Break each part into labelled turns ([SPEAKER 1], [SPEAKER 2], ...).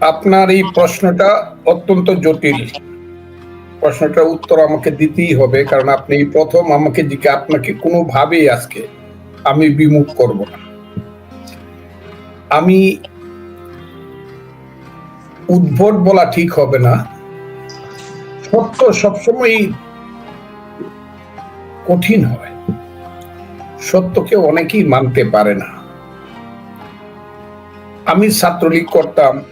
[SPEAKER 1] আপনার এই প্রশ্নটা অত্যন্ত জটিল। প্রশ্নটার উত্তর আমাকে দিতেই হবে কারণ আপনি প্রথম আমাকে জিজ্ঞে আপনাকে কোনোভাবেই আজকে আমি বিমুখ করব না। আমি উদ্ভট বলা ঠিক হবে না। সত্য সবসময় কঠিন হয়। সত্যকে অনেকেই মানতে পারে না। আমি ছাত্রলীগ করতাম।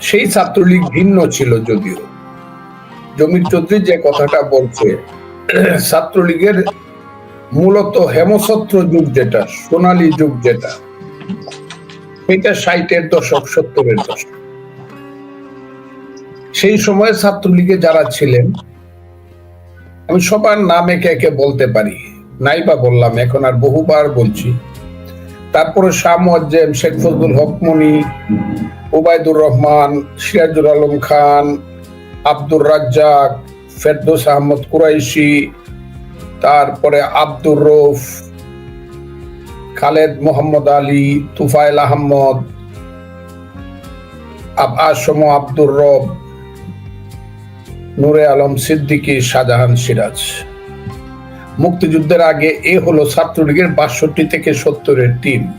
[SPEAKER 1] সেই ছাত্রলীগ ভিন্ন ছিল যদিও। জমির চৌধুরী যে কথাটা বলছে, ছাত্রলীগের মূলত হেমসত্র যুগ যেটা, সোনালী যুগ যেটা এটা ষাটের দশক, সত্তরের দশক। সেই সময় ছাত্রলীগে যারা ছিলেন, আমি সবার নাম একে একে বলতে পারি? নাইবা বললাম, এখন আর বহুবার বলছি। তারপরে শাহ মুয়াজ্জেম শেখ ফজলুল হক মনি ওবায়দুর রহমান, সিরাজুল আলম খান, আব্দুর রাজ্জাক, ফেরদৌস আহমদ কুরাইশি, তারপরে আব্দুর রৌফ, খালেদ মোহাম্মদ আলী তুফাইল আহমদ আসম আব্দুর রব, নূরে আলম সিদ্দিকী, শাহজাহান সিরাজ। মুক্তিযুদ্ধের আগে এ হলো ছাত্রলীগের বাষট্টি থেকে সত্তরের টিম।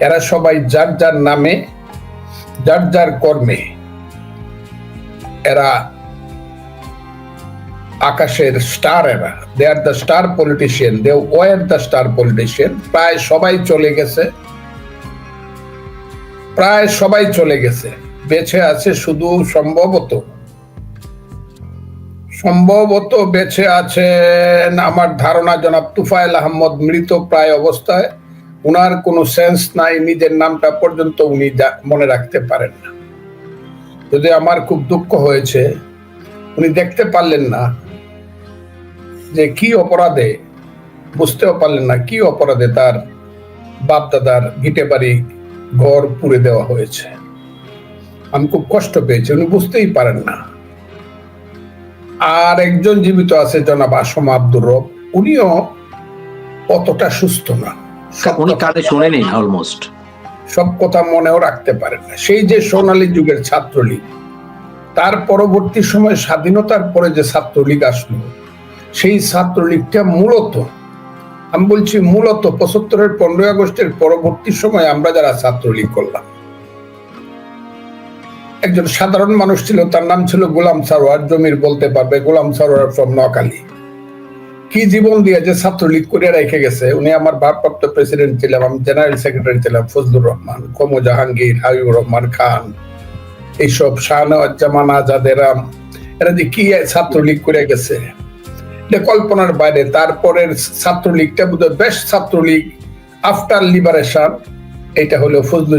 [SPEAKER 1] এরা সবাই যার যার নামে, যার যার কর্মে। এরা আকাশের স্টার এরা। They are the star politician they were the star politician প্রায় সবাই চলে গেছে। প্রায় সবাই চলে গেছে। বেঁচে আছে শুধু সম্ভবত সম্ভবত বেঁচে আছেন আমার ধারণা জনাব তুফাইল আহমদ মৃত প্রায় অবস্থায়। উনার কোনো সেন্স নাই, নিজের নামটা পর্যন্ত উনি মনে রাখতে পারেন না। যদি আমার খুব দুঃখ হয়েছে, উনি দেখতে পারলেন না যে কি অপরাধে, বুঝতেও পারলেন না কি অপরাধে তার বাপ দাদার ভিটে বাড়ি ঘর পুড়ে দেওয়া হয়েছে। আমি খুব কষ্ট পেয়েছি, উনি বুঝতেই পারেন না। আর একজন জীবিত আছে জনাব আসম আব্দুর রব উনিও অতটা সুস্থ না।
[SPEAKER 2] উনি কানে শুনেনি অলমোস্ট
[SPEAKER 1] সব কথা মনেও রাখতে পারেন না। সেই যে সোনালী যুগের ছাত্রলীগ তার পরবর্তী সময় স্বাধীনতার পরে যে ছাত্রলীগ আসলো সেই ছাত্রলীগটা মূলত আমি বলছি মূলত পঁচাত্তরের পনেরোই আগস্টের পরবর্তী সময় আমরা যারা ছাত্রলীগ করলাম একজন সাধারণ মানুষ ছিল, তার নাম ছিল গোলাম সারোয়ার, জমির বলতে পারবে গোলাম সারোয়ার ফ্রম নোয়াখালী। কি জীবন দিয়ে যে ছাত্রলীগ করে রেখে গেছে? উনি আমার ভারপ্রাপ্ত প্রেসিডেন্ট ছিলাম, আমি জেনারেল সেক্রেটারি ছিলাম, ফজলুর রহমান, কমো জাহাঙ্গীর, হাবিবুর রহমান খান, এইসব শাহনওয়াজ্জামান আজাদেরাম এরা যে কি ছাত্রলীগ করে গেছে? কল্পনার বাইরে, তারপরের ছাত্রলীগটা বোধ বেস্ট ছাত্রলীগ আফটার লিবারেশন এটা হলো ফজলু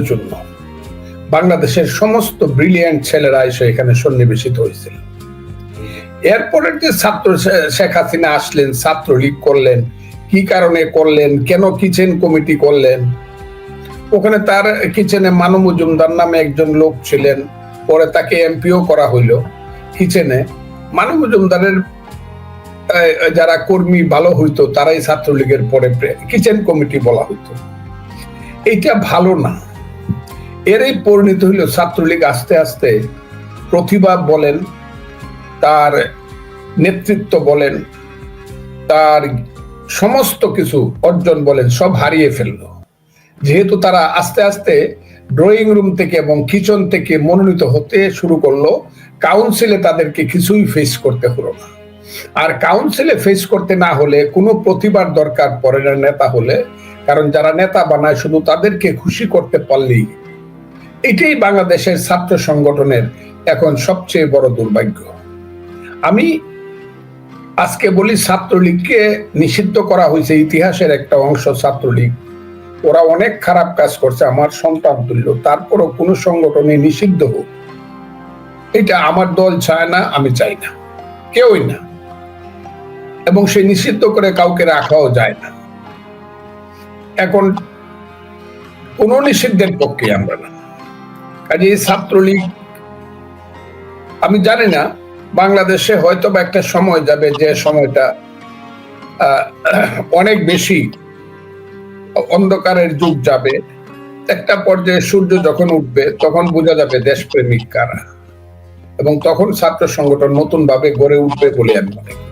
[SPEAKER 1] বাংলাদেশের সমস্ত ব্রিলিয়ান্ট ছেলেরা এসে এখানে সন্নিবেশিত হয়েছিল। এরপরের যে ছাত্র শেখ হাসিনা আসলেন, ছাত্রলীগ করলেন, কি কারণে করলেন, কেন কিচেন কমিটি করলেন, ওখানে তার কিচেনে মানু মজুমদার নামে একজন লোক ছিলেন, পরে তাকে এমপিও করা হইল কিচেনে। মানু মজুমদারের যারা কর্মী ভালো হইতো, তারাই ছাত্রলীগের পরে কিচেন কমিটি বলা হইতো। এইটা ভালো না। এরই পরিণত হইল ছাত্রলীগ আস্তে আস্তে প্রতিভা বলেন, তার নেতৃত্ব বলেন, তার সমস্ত কিছু অর্জন বলেন, সব হারিয়ে ফেলল। যেহেতু তারা আস্তে আস্তে ড্রয়িং রুম থেকে এবং কিচেন থেকে মনোনীত হতে শুরু করল, কাউন্সিলে তাদেরকে কিছুই ফেস করতে হলো না। আর কাউন্সিলে ফেস করতে না হলে কোনো প্রতিবার দরকার পড়ে না নেতা হলে, কারণ যারা নেতা বানায় শুধু তাদেরকে খুশি করতে পারলেই এটাই বাংলাদেশের ছাত্র সংগঠনের এখন সবচেয়ে বড় দুর্ভাগ্য। আমি আজকে বলি ছাত্রলীগকে নিষিদ্ধ করা হয়েছে, ইতিহাসের একটা অংশ ছাত্রলীগ। ওরা অনেক খারাপ কাজ করছে, আমার সন্তান তুল্য, তারপরও কোনো সংগঠনে নিষিদ্ধ হোক। এটা আমার দল চায় না, আমি চাই না। কেউই না। এবং সে নিষিদ্ধ করে কাউকে রাখাও যায় না। এখন কোন নিষিদ্ধের পক্ষে আমরা না। কাজে ছাত্রলীগ। আমি জানি না, বাংলাদেশে হয়তো বা একটা সময় যাবে যে সময়টা অনেক বেশি অন্ধকারের যুগ যাবে। একটা পর্যায়ে সূর্য যখন উঠবে, তখন বোঝা যাবে দেশপ্রেমিক কারা। এবং তখন ছাত্র সংগঠন নতুন ভাবে গড়ে উঠবে বলে আমি মনে করি।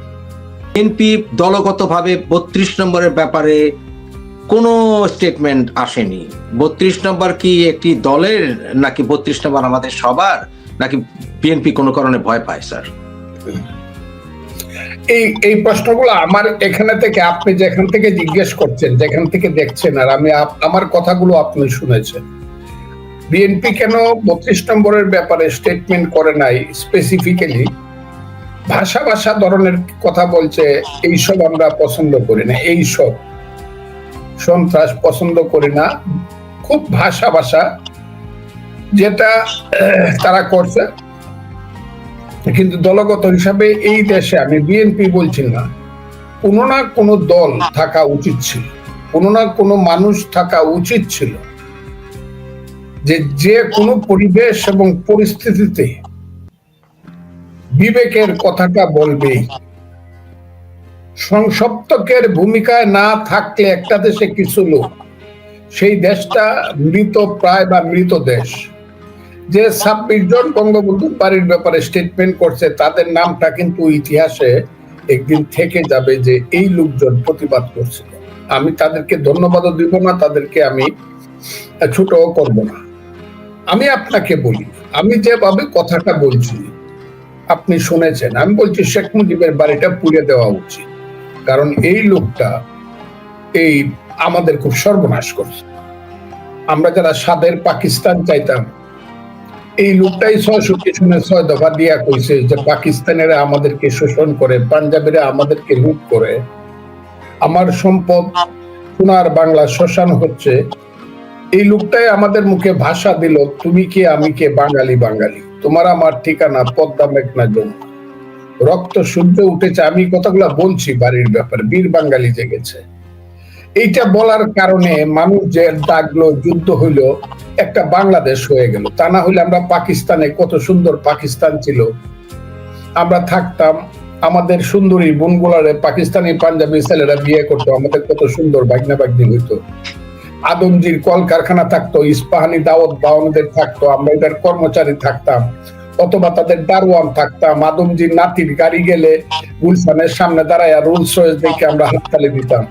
[SPEAKER 2] বিএনপি দলগতভাবে বত্রিশ নম্বরের ব্যাপারে কোনো স্টেটমেন্ট আসেনি। বত্রিশ নম্বর কি একটি দলের, নাকি বত্রিশ নম্বর আমাদের সবার, নাকি বিএনপি কোনো কারণে ভয় পায়, স্যার?
[SPEAKER 1] এই এই প্রশ্নগুলো আমার এখানে থেকে আপনি যেখান থেকে জিজ্ঞেস করছেন, যেখান থেকে দেখছেন, আর আমি আমার কথাগুলো আপনি শুনেছেন। বিএনপি কেন বত্রিশ নম্বরের ব্যাপারে স্টেটমেন্ট করে নাই স্পেসিফিক্যালি ভাষা ভাষা ধরনের কথা বলছে, এইসব আমরা পছন্দ করি না, এইসব। সন্ত্রাস পছন্দ করি না। খুব ভাষা ভাষা যেটা তারা করছে। কিন্তু দলগত হিসাবে এই দেশে আমি বিএনপি বলছি না। কোনো না কোনো দল থাকা উচিত ছিল। কোনো না কোনো মানুষ থাকা উচিত ছিল। যে যে কোনো পরিবেশ এবং পরিস্থিতিতে বিবেকের কথাটা বলবেই সংসপ্তকের ভূমিকায় না থাকলে একটা দেশে কিছু লোক। সেই দেশটা মৃত প্রায় বা মৃত দেশ। যে ছাব্বিশ জন বঙ্গবন্ধুর বাড়ির ব্যাপারে স্টেটমেন্ট করছে, তাদের নামটা কিন্তু ইতিহাসে একদিন থেকে যাবে যে এই লোকজন প্রতিবাদ করছিল আমি তাদেরকে ধন্যবাদও দিব না, তাদেরকে আমি ছোট করব না। আমি আপনাকে বলি, আমি যেভাবে কথাটা বলছি, আপনি শুনেছেন। আমি বলছি শেখ মুজিবের বাড়িটা পুড়ে দেওয়া উচিত। কারণ এই লোকটা এই আমাদের খুব সর্বনাশ করছে। আমরা যারা স্বাদের পাকিস্তান চাইতাম, এই লোকটাই ছয়ষট্টি শুনে ছয় দফা দিয়া কইছে যে পাকিস্তানেরা আমাদেরকে শোষণ করে, পাঞ্জাবিরা আমাদেরকে লুট করে। আমার সম্পদ সোনার বাংলা শ্মশান হচ্ছে। এই লোকটাই আমাদের মুখে ভাষা দিল, তুমি কে, আমি কে? বাঙালি বাঙালি। তোমার আমার ঠিকানা পদ্মা মেঘনা যমুনা রক্ত সূর্য উঠেছে, আমি কথাগুলো বলছি বাড়ির ব্যাপারে, বীর বাঙালি জেগেছে। এইটা বলার কারণে মানুষ যে ডাকলো, যুদ্ধ হইল, একটা বাংলাদেশ হয়ে গেল। তা না হইলে আমরা পাকিস্তানে কত সুন্দর পাকিস্তান ছিল। আমরা থাকতাম, আমাদের সুন্দরী বোনগুলারে, পাকিস্তানি পাঞ্জাবি ছেলেরা বিয়ে করতো, আমাদের কত সুন্দর বাগনা বাগনি হইতো। আদমজির কলকারখানা থাকতো, ইস্পাহানি দাওয়াত বাউনদের থাকতো, আমরা এটার কর্মচারী থাকতাম। অথবা তাদের দারোয়ান থাকতাম আদমজির নাতির গাড়ি গেলে গুলশানের সামনে দাঁড়ায় রুলস রয়েস দেখে আমরা হাততালি দিতাম।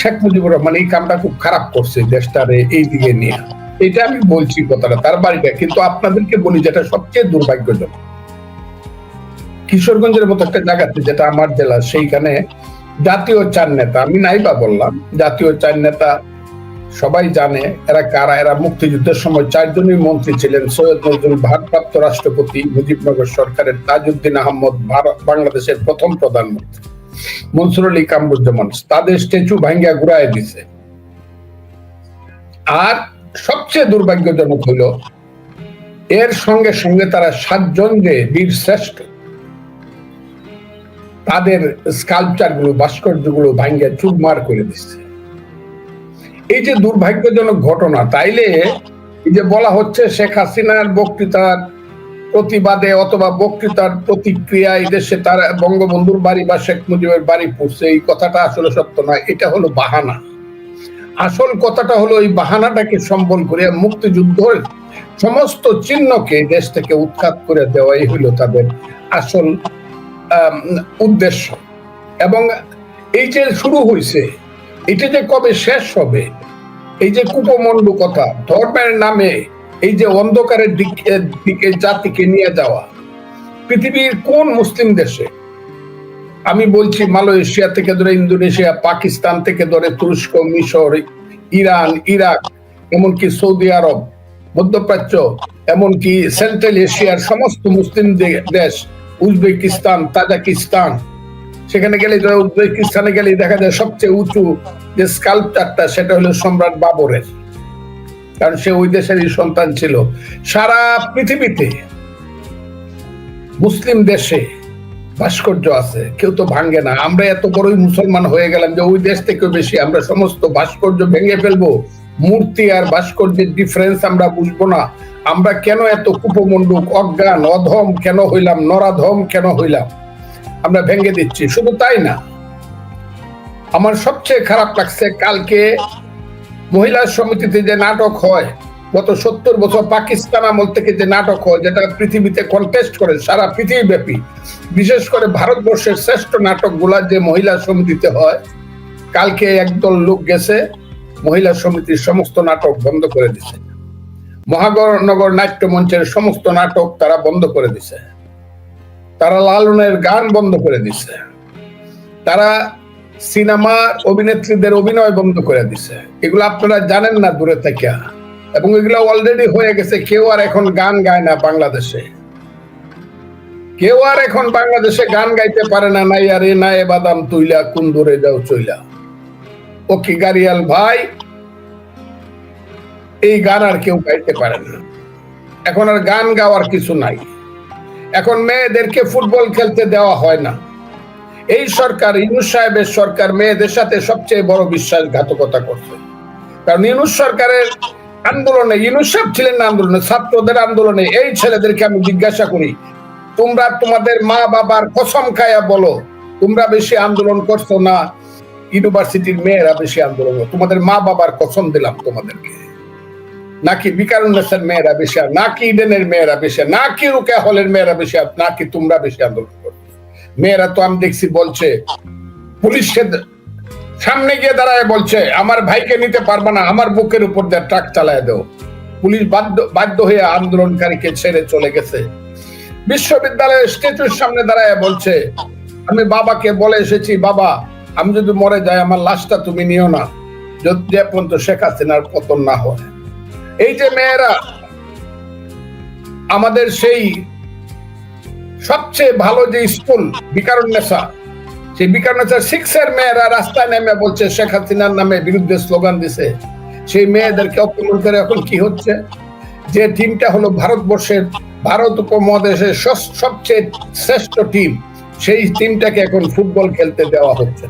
[SPEAKER 1] শেখ মুজিবুর রহমান এই কামটা খুব খারাপ করছে দেশটারে এই দিকে নিয়ে। এটা আমি বলছি কথাটা, তার বাড়িটা কিন্তু আপনাদেরকে বলি যেটা সবচেয়ে দুর্ভাগ্যজনক, কিশোরগঞ্জের মতো একটা জায়গাতে যেটা আমার জেলা, সেইখানে জাতীয় চার নেতা, আমি নাইবা বললাম, জাতীয় চার নেতা সবাই জানে এরা কারা, এরা মুক্তিযুদ্ধের সময় চারজনই মন্ত্রী ছিলেন, সৈয়দ নজরুল ভারপ্রাপ্ত রাষ্ট্রপতি, মুজিবনগর সরকারের তাজউদ্দিন আহমদ, ভারত, বাংলাদেশের প্রথম প্রধানমন্ত্রী। মনসুর আলী কামরুজ্জামান, তাদের স্ট্যাচু দিছে। আর সবচেয়ে দুর্ভাগ্যজনক হলো, এর সঙ্গে সঙ্গে তারা সাতজন যে বীর শ্রেষ্ঠ, তাদের স্কাল্পচারগুলো ভাস্কর্যগুলো ভাঙ্গা চুরমার করে দিচ্ছে এই যে দুর্ভাগ্যজনক ঘটনা, তাইলে এই যে বলা হচ্ছে শেখ হাসিনার বক্তৃতার প্রতিবাদে অথবা বক্তৃতার প্রতিক্রিয়া দেশে তার বঙ্গবন্ধুর বাড়ি বা শেখ মুজিবের বাড়ি পড়ছে, এই কথাটা আসলে সত্য নয়, এটা হলো বাহানা। আসল কথাটা হলো এই বাহানাটাকে সম্বল করে মুক্তিযুদ্ধের সমস্ত চিহ্নকে দেশ থেকে উৎখাত করে দেওয়াই হলো তাদের আসল উদ্দেশ্য। এবং এই যে শুরু হয়েছে এটা যে কবে শেষ হবে এই যে কুপমন্ডু কথা, ধর্মের নামে এই যে অন্ধকারের দিকে দিকে জাতিকে নিয়ে যাওয়া, পৃথিবীর কোন মুসলিম দেশে? আমি বলছি মালয়েশিয়া থেকে ধরে ইন্দোনেশিয়া, পাকিস্তান থেকে ধরে তুরস্ক, মিশর, ইরান, ইরাক, এমনকি সৌদি আরব, মধ্যপ্রাচ্য, এমনকি সেন্ট্রাল এশিয়ার সমস্ত মুসলিম দেশ, উজবেকিস্তান, তাজাকিস্তান, সেখানে গেলে উজবেকিস্তানে গেলে দেখা যায় সবচেয়ে উঁচু যে স্কাল্পচারটা সেটা হলো সম্রাট বাবরের। কারণ সে ওই দেশেরই সন্তান ছিল। সারা পৃথিবীতে মুসলিম দেশে ভাস্কর্য আছে, কেউ তো ভাঙ্গে না। আমরা এত বড়ই মুসলমান হয়ে গেলাম যে ওই দেশ থেকে বেশি আমরা সমস্ত ভাস্কর্য ভেঙে ফেলব। মূর্তি আর ভাস্কর্যের ডিফারেন্স আমরা বুঝব না। আমরা কেন এত কুপমণ্ডুক, অজ্ঞান, অধম কেন হইলাম, নরাধম কেন হইলাম? আমরা ভেঙে দিচ্ছি। শুধু তাই না আমার সবচেয়ে খারাপ লাগছে, কালকে মহিলা সমিতিতে যে নাটক হয়, গত সত্তর বছর পাকিস্তান আমল থেকে যে নাটক হয়, যেটা পৃথিবীতে কন্টেস্ট করে, সারা পৃথিবীব্যাপী, বিশেষ করে ভারতবর্ষের শ্রেষ্ঠ নাটকগুলা যে মহিলা সমিতিতে হয়, কালকে একদল লোক গেছে, মহিলা সমিতির সমস্ত নাটক বন্ধ করে দিছে। মহানগর নাট্য মঞ্চের সমস্ত নাটক তারা বন্ধ করে দিছে। তারা লালনের গান বন্ধ করে দিছে। তারা সিনেমা অভিনেত্রীদের অভিনয় বন্ধ করে দিছে। এগুলো আপনারা জানেন না দূরে থেকে। এবং এগুলো অলরেডি হয়ে গেছে, কেউ আর এখন গান গায় না বাংলাদেশে। কেউ আর এখন বাংলাদেশে গান গাইতে পারে না, নাই আরে নাই বাদাম তুইলা কুন্দরে যাও চইলা। ও কি গারিয়াল ভাই? এই গান আর কেউ গাইতে পারে না। এখন আর গান গাওয়ার কিছু নাই। এখন মেয়েদেরকে ফুটবল খেলতে দেওয়া হয় না। এই সরকার ইউনুস সাহেবের সরকার মেয়েদের সাথে সবচেয়ে বড় বিশ্বাসঘাতকতা করছে। কারণ ইউনুস সরকারের আন্দোলনে ইউনুস সাহেব ছিলেন না আন্দোলনে, ছাত্রদের আন্দোলনে, এই ছেলেদেরকে আমি জিজ্ঞাসা করি, তোমরা তোমাদের মা বাবার কসম খায়া বলো, তোমরা বেশি আন্দোলন করছ না? ইউনিভার্সিটির মেয়েরা বেশি আন্দোলন? তোমাদের মা বাবার কসম দিলাম তোমাদেরকে। নাকি বিকারুন্নেসের মেয়েরা বেশি, নাকি ইডেনের মেয়েরা বেশি, নাকি রুকে হলের মেয়েরা বেশি, নাকি তোমরা বেশি আন্দোলন করছ? মেয়েরা তো আমি দেখছি বলছে, পুলিশকে সামনে গিয়ে দাঁড়ায় বলছে, আমার ভাইকে নিতে পারবে না, আমার বুকের উপর দিয়ে ট্রাক চালায় দাও। পুলিশ বাধ্য বাধ্য হয়ে আন্দোলনকারীকে ছেড়ে চলে গেছে। বিশ্ববিদ্যালয়ের স্ট্যাচুর সামনে দাঁড়ায় বলছে, আমি বাবাকে বলে এসেছি, বাবা, আমি যদি মরে যাই, আমার লাশটা তুমি নিও না। যদি পর্যন্ত শেখ হাসিনার পতন না হয়। এই যে মেয়েরা, আমাদের সেই সবচেয়ে ভালো যে স্কুল বিকারুন্নেসা সেই বিকারুন্নেসা সিক্স এর মেয়েরা রাস্তায় নেমে বলছে শেখ হাসিনার নামে বিরুদ্ধে স্লোগান দিছে। সেই মেয়েদেরকে অপমান করে এখন কি হচ্ছে? যে টিমটা হলো ভারতবর্ষের ভারত উপমহাদেশের সবচেয়ে শ্রেষ্ঠ টিম সেই টিমটাকে এখন ফুটবল খেলতে দেওয়া হচ্ছে।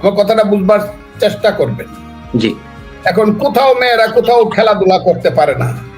[SPEAKER 1] আমার কথাটা বুঝবার চেষ্টা করবেন।
[SPEAKER 2] জি।
[SPEAKER 1] এখন কোথাও মেয়েরা কোথাও খেলাধুলা করতে পারে না।